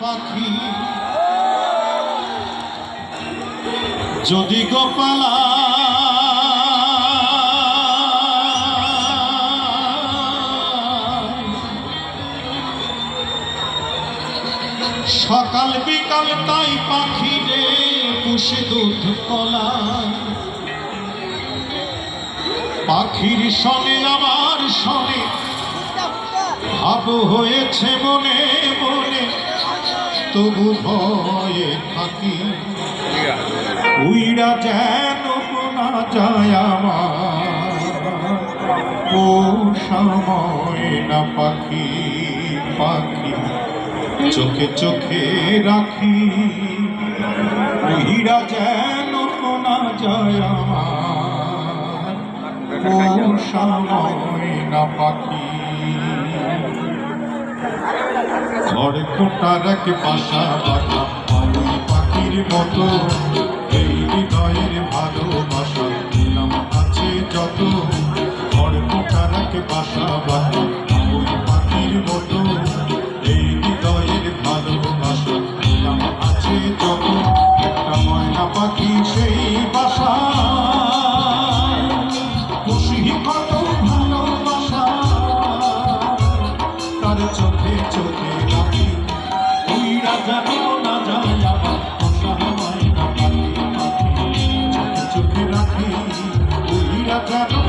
পাখি। যদি গোপালা সকাল বিকাল তাই পাখি রে পুষে দুধ কলা। পাখির সনে আমার সনে ভাব হয়েছে মনে মনে। তবু ভয়ে থাকি। উইরা যেন না যায় আমার। ও সময় না পাখি পাখি চোখে চোখে রাখি। উইরা যেন না যায় আমার। ও সময় না পাখি। ঘর কোটার এক বাসা বাঁধা ওই পাখির মতো এই হৃদয়ের ভালোবাসা। দিলাম আছে যত ঘর কোটার এক বাসা বাঁধা ওই পাখির মতো এই হৃদয়ের ভালোবাসা। দিলাম আছে যত, একটা ময়না পাখি সেই বাসা তার চোখে চোখে চোখে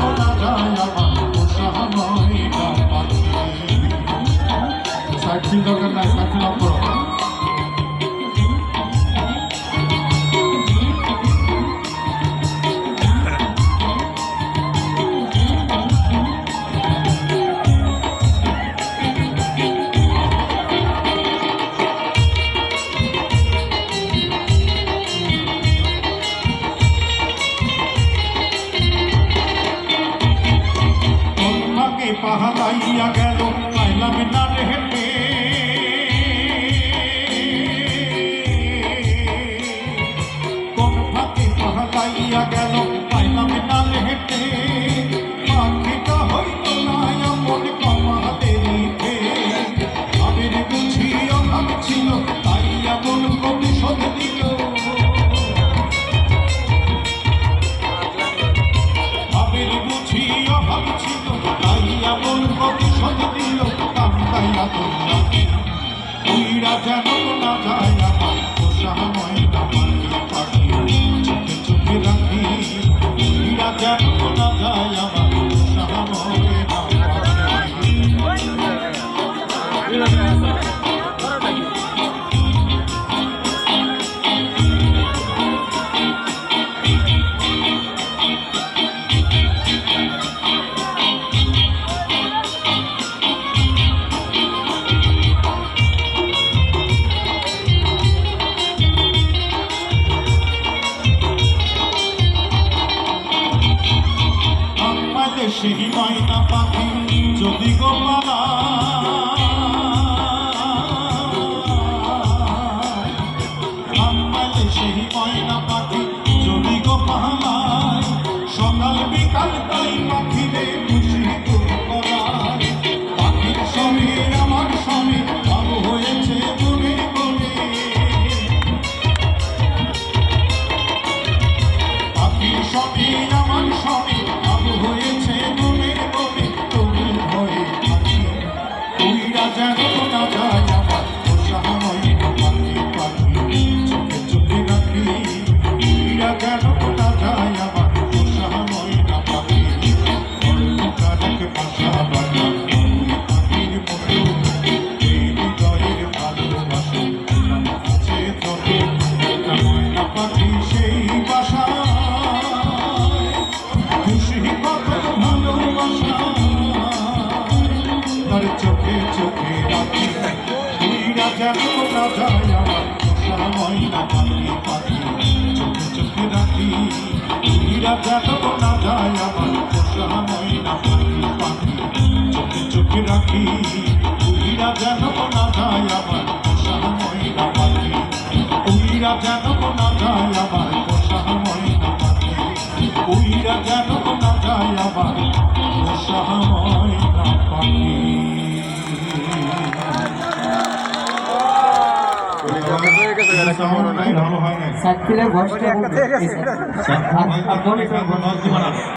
পাহালাইয়া গেল পাইলাম না রে উইরা যেন না যায় সেই ময়না পাখি যদি গো যেন না যায় আমার পোষা ময়না পাখি পাখি চোখে চোখে রাখি উইরা যেন না যায় আমার পোষা ময়না পাখি পাখি চোখে চোখে রাখি উইরা যেন না যায় আমার পোষা ময়না পাখি উইরা যেন না যায় আমার সাউন্ডটাই ভালো